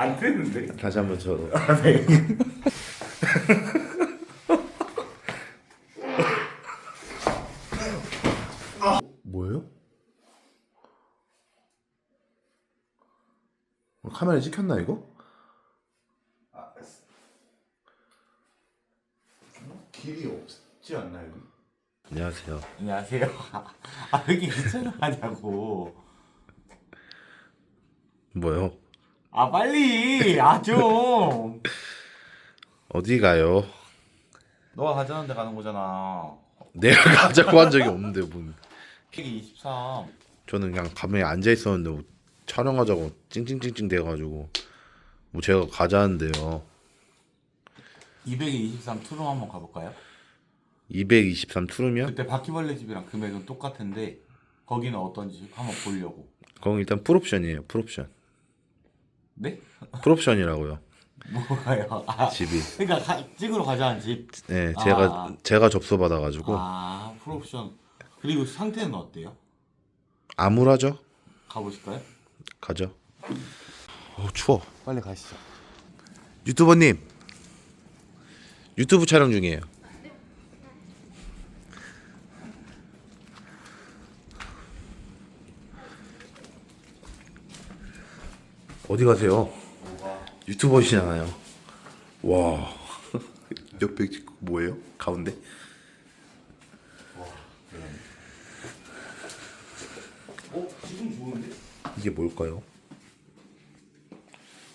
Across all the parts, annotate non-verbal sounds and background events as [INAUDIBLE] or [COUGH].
안 되는데. 다시 한번 저 뭐예요? 어, 카메라에 찍혔나 이거? 길이 없지 않나 여기? 안녕하세요. 안녕하세요. [LAUGHS] 아 여기 괜찮아 하냐고. 뭐요? 아 빨리. 아 좀. 어디 가요? 너가 가자는 데 가는 거잖아. 내가 [LAUGHS] 가자고 한 적이 없는데 뭐 킥이 23. 저는 그냥 가만히 앉아 있었는데 뭐 촬영하자고 찡찡찡찡 대가지고 뭐 제가 가자는데요. 223 투룸 한번 가볼까요? 223 투르면 그때 바퀴벌레 집이랑 금액은 똑같은데 거기는 어떤지 한번 보려고. 거기 일단 풀옵션이에요. 풀옵션. 네? 풀옵션이라고요. 뭐가요? 아, 집이. 그러니까 가, 찍으러 가자는 집. 네, 제가 아. 제가 접수 받아가지고 아 풀옵션. 그리고 상태는 어때요? 암울하죠? 가보실까요? 가죠. 어 추워. 빨리 가시죠. 유튜버님 유튜브 촬영 중이에요. 어디 가세요? 유튜버시잖아요. 와 [LAUGHS] 옆에 뭐예요? 가운데? 어 지금 좋은데? 이게 뭘까요?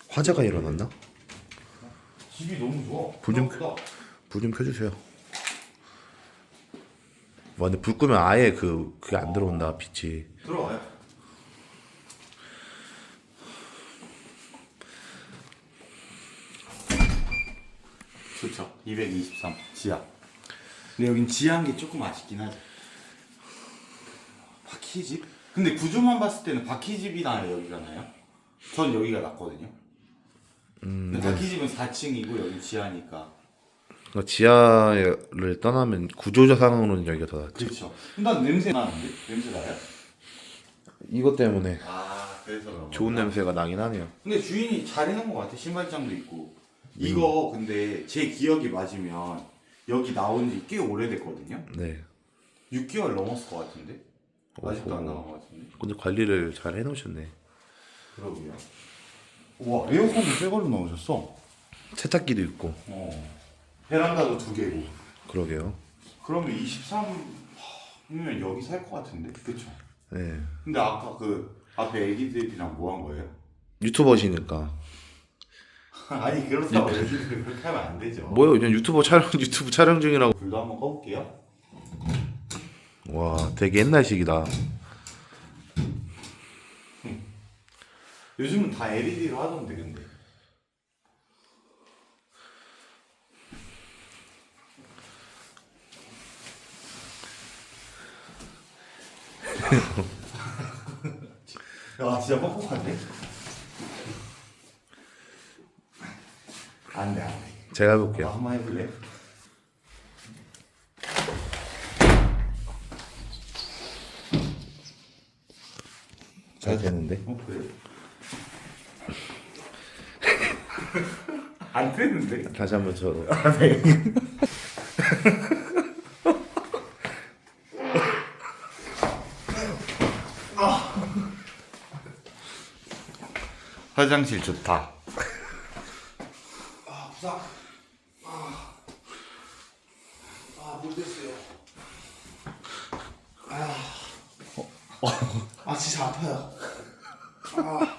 화재가 일어났나? 집이 너무 좋아. 불 좀- 생각보다. 불좀 켜주세요. 와 근데 불 끄면 아예 그 그게 안 들어온다 빛이. 들어와요. 좋죠. 223 지하. 근데 여긴 지하인 게 조금 아쉽긴 하죠. 바퀴집? 근데 구조만 봤을 때는 바퀴집이나 여기가 나요? 전 여기가 낫거든요. 근데 바퀴집은 4층이고 여기 지하니까. 그러니까 지하를 떠나면 구조자상으로는 여기가 더 낫죠. 그렇죠. 난 냄새 나는데? 냄새 나요? 이것 때문에 아 그래서 그런 좋은 냄새가 나긴 하네요. 근데 주인이 잘 해놓은 것 같아 신발장도 있고 이거 근데 제 기억이 맞으면 여기 나온 지 꽤 오래됐거든요 네. 6개월 넘었을 것 같은데 아직도. 안 나온 것 같은데 근데 관리를 잘 해놓으셨네. 그러게요 우와 에어컨도 새 걸로 넣으셨어 세탁기도 있고. 어 베란다도 두 개고 그러게요. 그러면 23이면 여기 살 것 같은데 그쵸 네. 근데 아까 그 앞에 애기들이랑 뭐 한 거예요? 유튜버시니까. [LAUGHS] 아니 그렇다고 애기들 그렇게 하면 안 되죠 뭐요? 그냥 유튜버 촬영 [LAUGHS] 유튜브 촬영 중이라고. 불도 한번 꺼볼게요 와, 되게 옛날식이다. 요즘은 다 LED로 하던데 근데 야 [LAUGHS] 진짜 뻑뻑한데? 안돼 안돼 제가 아, 해볼게요. 한번 해볼래? 잘 되는데. 어 그래? [LAUGHS] 안 되는데? 다시 한번 저 [LAUGHS] 화장실 좋다. 아, 부상. 아, 아, 물 됐어요. 아, 아, 진짜 아파요. 아,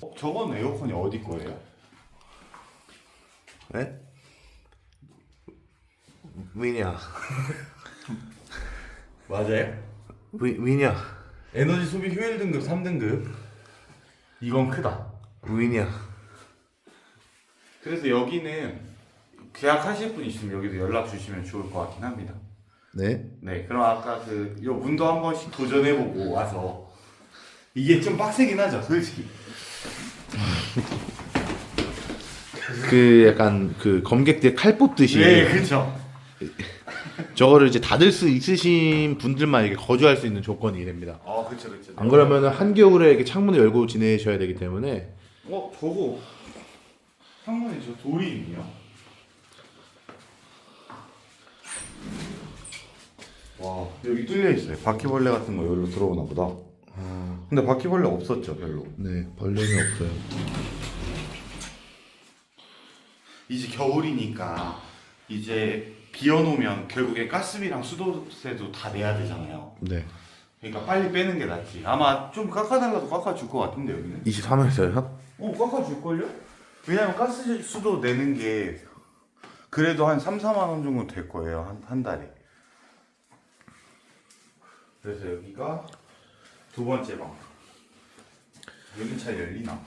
어, 저건 에어컨이 어디 거예요? 네? 위냐. 맞아요. 위, 위냐. 에너지 소비 효율 등급 3등급. 이건 크다. 위냐. 그래서 여기는 계약하실 분 있으면 여기도 연락 주시면 좋을 것 같긴 합니다. 네. 네, 그럼 아까 그, 요 문도 한 번씩 도전해보고 와서 이게 좀 빡세긴 하죠, 솔직히. [LAUGHS] 그 약간 그 검객들 칼 뽑듯이 네, 그렇죠. 저거를 이제 닫을 수 있으신 분들만 이게 거주할 수 있는 조건이 됩니다. 아 그쵸 그쵸. 안 그러면은 한겨울에 이렇게 창문을 열고 지내셔야 되기 때문에 어 저거 창문에 저 돌이 있네요. 와 여기 뚫려 있어요. 바퀴벌레 같은 거 여기로 들어오나 보다. 근데 바퀴벌레 없었죠 별로. 네 벌레는 없어요. 이제 겨울이니까 이제 비워놓으면 결국에 가스비랑 수도세도 다 내야 되잖아요. 네. 그러니까 빨리 빼는 게 낫지. 아마 좀 깎아달라도 깎아줄 것 같은데 여기는. 23회서요? 어 깎아줄걸요? 왜냐면 가스 수도 내는 게 그래도 한 3, 4만 원 정도 될 거예요 한, 한 달에 그래서 여기가 두 번째 방 여긴 잘 열리나?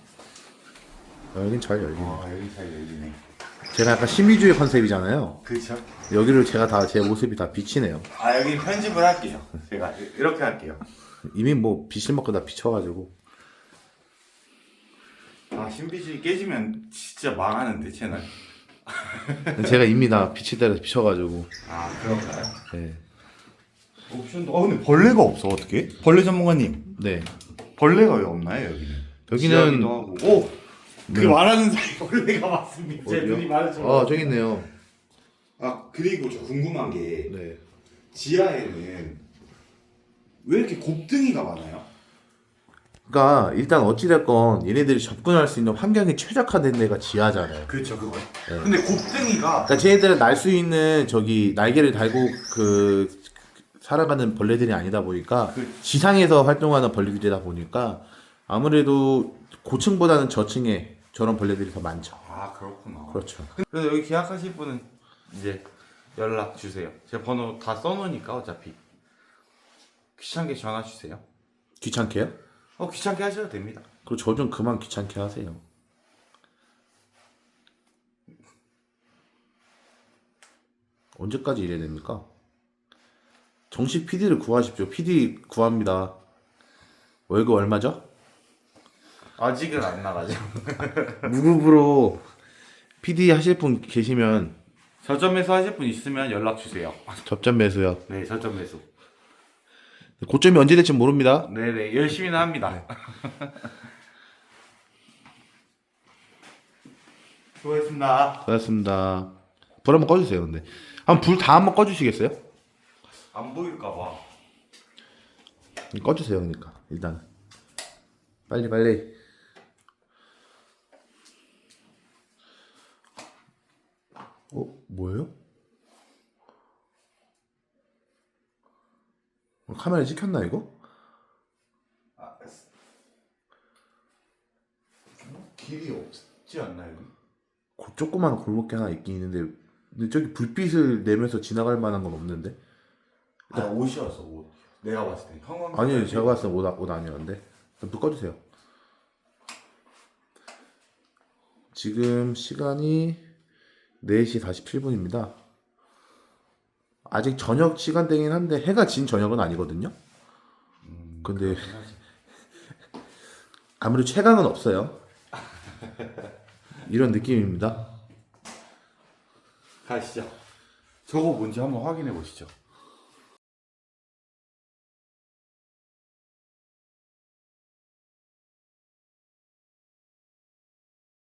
여긴 잘 열리네. 와 여기 잘 열리네 제가 약간 심리주의 컨셉이잖아요. 그쵸? 여기를 제가 다 제 모습이 다 비치네요. 아 여기 편집을 할게요 제가 이렇게 할게요 이미 뭐 비실 먹고 다 비쳐가지고 아 신비주의 깨지면 진짜 망하는데 채널 [LAUGHS] 제가 이미 다 비칠 때라서 비쳐가지고 아 그런가요? 네. 옵션도 아 근데 벌레가 없어 어떻게? 벌레 전문가님 네. 벌레가 왜 없나요 여기는? 여기는 지하기도 하고. 오! 그 네. 말하는 사이 벌레가 맞습니다. 제 어디요? 눈이 마주쳐. 아 저기 있네요. 아 그리고 저 궁금한 게 네. 지하에는 왜 이렇게 곱등이가 많아요? 그러니까 일단 어찌됐건 얘네들이 접근할 수 있는 환경이 최적화된 데가 지하잖아요. 그렇죠 그거. 근데 곱등이가 그러니까 쟤네들은 날 수 있는 저기 날개를 달고 그 살아가는 벌레들이 아니다 보니까 그- 지상에서 활동하는 벌레들이다 보니까 아무래도 고층보다는 저층에 저런 벌레들이 더 많죠. 아 그렇구나. 그렇죠. 그래서 여기 계약하실 분은 이제 연락 주세요. 제 번호 다 써놓으니까 어차피 귀찮게 전화 주세요. 귀찮게요? 어 귀찮게 하셔도 됩니다. 그리고 저 좀 그만 귀찮게 하세요. 언제까지 이래야 됩니까? 정식 PD를 구하십시오. PD 구합니다. 월급 얼마죠? 아직은 안 나가죠. [LAUGHS] 무급으로 PD 하실 분 계시면 저점에서 하실 분 있으면 연락 주세요. 접점 매수요. 네 저점 매수. 고점이 언제 될지 모릅니다. 네네 열심히는 합니다. [LAUGHS] 수고했습니다. 고맙습니다. 불 한번 꺼주세요. 근데 한번 불 다 한번 꺼주시겠어요? 안 보일까봐. 꺼주세요. 그러니까 일단 빨리 빨리. 어 뭐예요? 카메라 찍혔나 이거? 길이 없지 않나요? 고- 조그만 골목길 하나 있긴 있는데 근데 저기 불빛을 내면서 지나갈 만한 건 없는데? 아 옷이어서 옷. 내가 봤을 때 형광. 아니요 제가 봤을 때옷 옷 아니었는데 불 꺼주세요 지금 시간이 4시 47분입니다 아직 저녁 시간대긴 한데 해가 진 저녁은 아니거든요 근데 [LAUGHS] 아무래도 체감은 없어요 이런 느낌입니다 가시죠. 저거 뭔지 한번 확인해 보시죠.